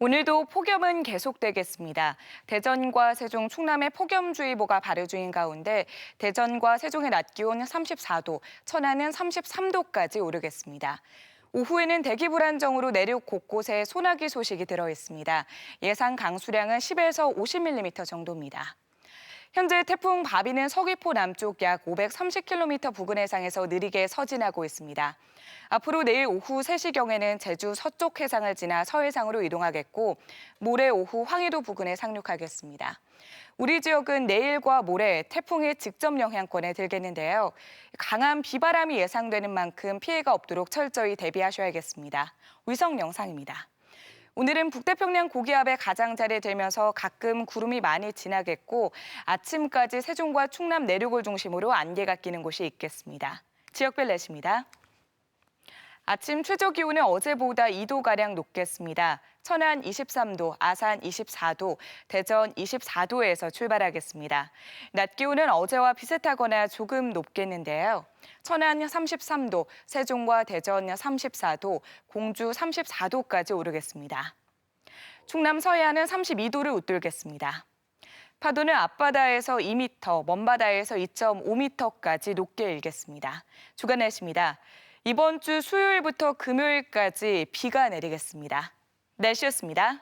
오늘도 폭염은 계속되겠습니다. 대전과 세종, 충남의 폭염주의보가 발효 중인 가운데 대전과 세종의 낮 기온 34도, 천안은 33도까지 오르겠습니다. 오후에는 대기 불안정으로 내륙 곳곳에 소나기 소식이 들어 있습니다. 예상 강수량은 10에서 50mm 정도입니다. 현재 태풍 바비는 서귀포 남쪽 약 530km 부근 해상에서 느리게 서진하고 있습니다. 앞으로 내일 오후 3시경에는 제주 서쪽 해상을 지나 서해상으로 이동하겠고 모레 오후 황해도 부근에 상륙하겠습니다. 우리 지역은 내일과 모레 태풍의 직접 영향권에 들겠는데요. 강한 비바람이 예상되는 만큼 피해가 없도록 철저히 대비하셔야겠습니다. 위성 영상입니다. 오늘은 북태평양 고기압의 가장자리에 들면서 가끔 구름이 많이 지나겠고 아침까지 세종과 충남 내륙을 중심으로 안개가 끼는 곳이 있겠습니다. 지역별 내십니다. 아침 최저 기온은 어제보다 2도가량 높겠습니다. 천안 23도, 아산 24도, 대전 24도에서 출발하겠습니다. 낮 기온은 어제와 비슷하거나 조금 높겠는데요. 천안 33도, 세종과 대전 34도, 공주 34도까지 오르겠습니다. 충남 서해안은 32도를 웃돌겠습니다. 파도는 앞바다에서 2m, 먼바다에서 2.5m까지 높게 일겠습니다. 주간 날씨입니다. 이번 주 수요일부터 금요일까지 비가 내리겠습니다. 날씨였습니다.